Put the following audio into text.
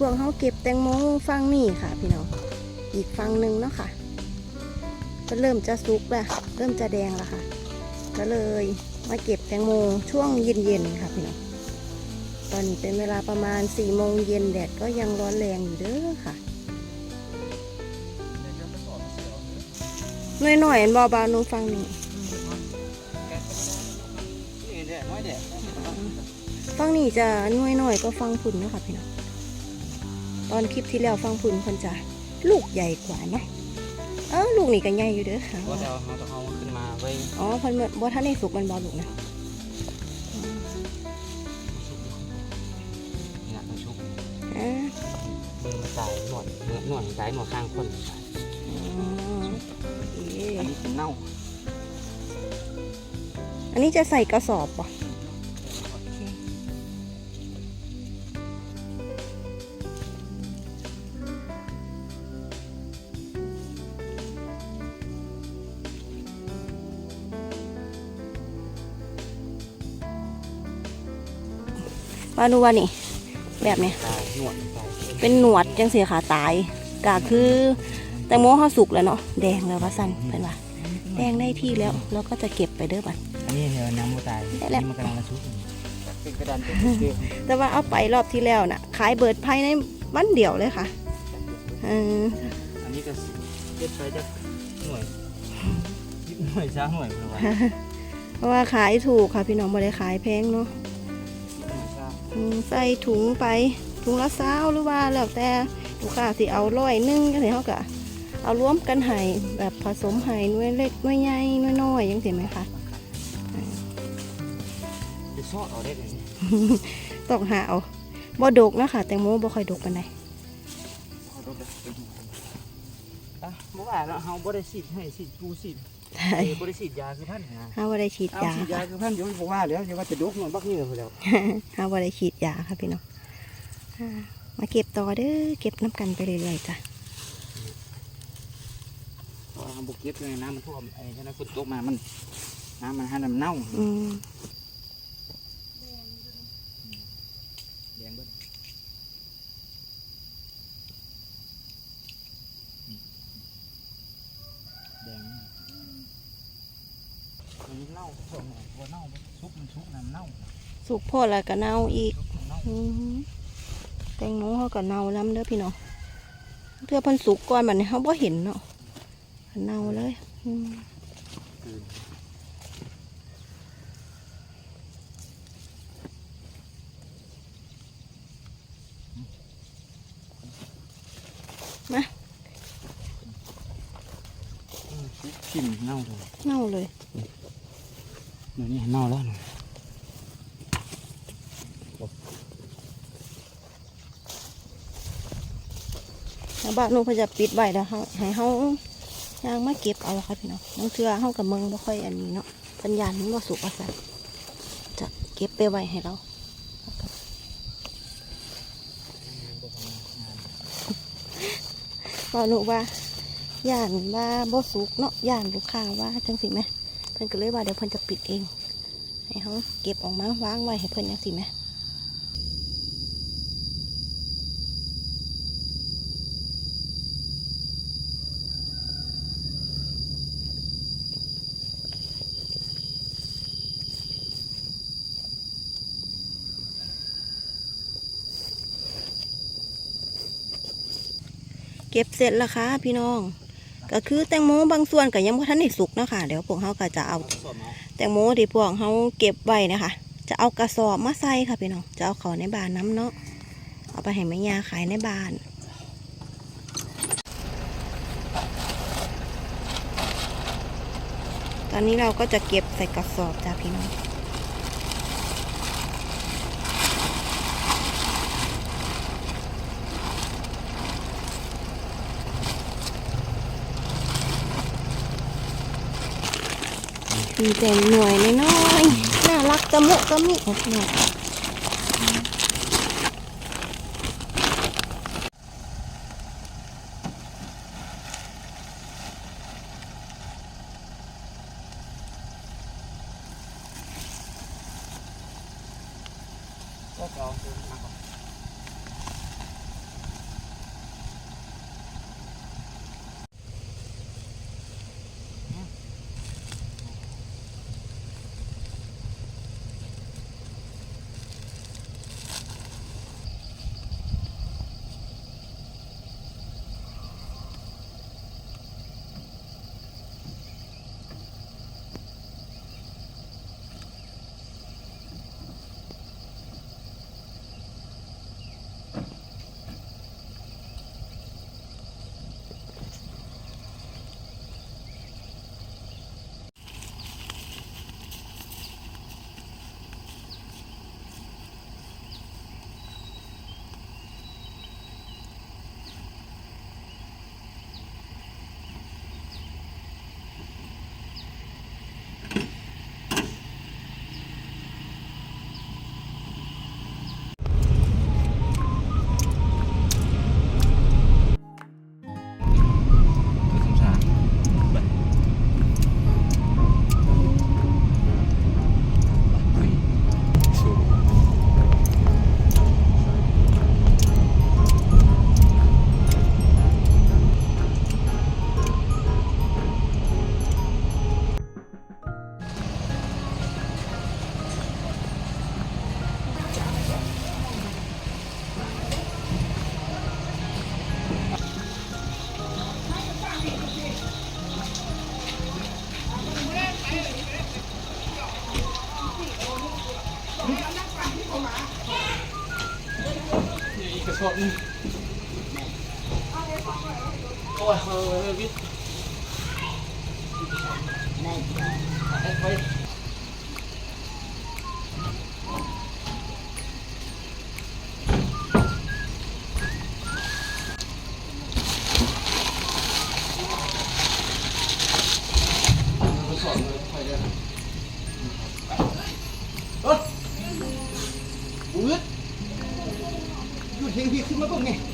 พวกเขาเก็บแตงโมฟังนี่ค่ะ พี่น้อง อีกฟังหนึ่งเนาะค่ะ ก็เริ่มจะสุกแล้วเริ่มจะแดงแล้วค่ะ ก็เลยมาเก็บแตงโมช่วงเย็นๆค่ะพี่น้อง ตอนนี้เป็นเวลาประมาณ4ี่โมงเย็นแดดก็ยังร้อนแรงอยู่เด้อค่ะหน่อยๆอันบอบานุฟังนี่นี่ฟังนี่จะหน่วยหน่อยก็ฟังพุ่นนะค่ะพี่น้อง ตอนคลิปที่แล้วฟังพุ่นเพิ่นจะลูกใหญ่กว่าเนาะเออลูกนี่ก็ใหญ่อยู่เด้อค่ะก็จะเอาต้องเอาขึ้นมาไว้อ๋อเพิ่นบ่ทันได้สุกมันบ่ลูกนะเนี่ยมันชุบอ่ามือมันสายหนวดหนวดหนวดสายหนวดข้างคนอ๋อโอเคอันนี้เป็นเน่า อันนี้จะใส่กระสอบป่ะ มาดูว่านี่ แบบนี้สายหนวดสายเป็นหนวดจังสีขาตายก็คือแตงโมเขาสุกแล้วเนาะแดงแล้วว่าสันเป็นว่าแดงได้ที่แล้วเราก็จะเก็บไปเด้อบัด อันนี้เนี่ยน้ำมันตายได้แล้ว นี่มันกำลังจะชุบเป็นกระดานเป็นเกลียวแต่ว่าเอาไปรอบที่แล้วน่ะ ขายเบิดภายในวันเดียวเลยค่ะเอออันนี้ก็เจ็ดไปจะหน่วยยิบหน่วยช้าหน่วยประมาณเพราะว่าขายถูกค่ะพี่น้องไม่ได้ขายแพงเนาะหน่วยช้าอืม ใส่ถุงไปถุงละเศร้าหรือว่าแล้วแต่ลูกค้าสิเอาร้อยหนึงก็สิเขาก็เอารวมกันให้แบบผสมให้หน่วยเล็กหน่วยใหญ่หน่วยน้อยยังเห็นไหมคะจะซอดเอาได้เลยต้องหาเอาบ่ดกนะคะแตงโมบ่ค่อยดกปานใดเอาดูเด้อเป็นหัวอะเมื่อวานเราเฮาบ่ได้ฉีดให้ฉีดปูฉีด ใช่เออบ่ได้ฉีดยาคือพันนะหาว่าได้ฉีดเอายาฉีดยาค่ะคือพันเดี๋ยวมันบอกว่าแล้วเดี๋ยวว่าจะดกมันบักนี่เลยแล้วหาว่าได้ฉีดยาค่ะพี่น้องอ่ามาเก็บต่อเด้อเก็บน้ำกันไปเรื่อยๆจ้ะเพราะว่าบุกเก็บเลยน้ำมันท่วมไอ้ฉะนั้นฝนตกมามันน้ำมันให้น้ำเน่าอืม แดงเบิ้ลแดงอันนี้ เน่าส่วนหัวเน่าซุกมันซุกน้ำเน่าสุกโพดแล้วก็เน่าอีกซุกน้ำเน่าอืมแตงโมเขาก็เน่าล้ำเด้อพี่น้องเพื่อเพันสุกก่อนบัดนี้เขาบ่เห็นเนาะเน่าเลยอืมคือมาอืมชิมเน่าเลยเน่าเลย นี้เน่าแล้วนะแล้วบ้านนู้นเขาจะปิดไว้แล้วเขาให้เขายางมาเก็บเอาค่ะพี่น้องบางเทื่อเขากับเมืองบ่ค่อยอันนี้เนาะสัญญาณมันบ่สุกว่าซั่นจะเก็บไปไว้ให้เราบอกหนูว่าย่านว่าบ่สุกเนาะย่านลูกค้าว่าจังสิไหม พิ่นก็เลยว่าเดี๋ยวเพิ่นจะปิดเอง ให้เขาเก็บออกมาวางไว้ให้เพิ่นจังสิไหมเก็บเสร็จแล้วค่ะพี่น้อง ก็คือแตงโมบางส่วนก็ยังไม่ทันได้สุกเนาะคะเดี๋ยวพวกเขาก็จะเอาแตงโมที่พวกเขาเก็บไว้นะคะ จะเอากระสอบมาใส่ค่ะพี่น้อง จะเอาเขาในบ้านน้ำเนาะ เอาไปให้แม่ยาขายในบ้านตอนนี้เราก็จะเก็บใส่กระสอบจ้าพี่น้อง มีแต่หน่วยน้อยๆน่ารักกระมุกกระมิโอ้พี่น้องก็จะเอาตัวมาก่อ สอบนึงโอ้ยเฮ้ยวิทย์ ไป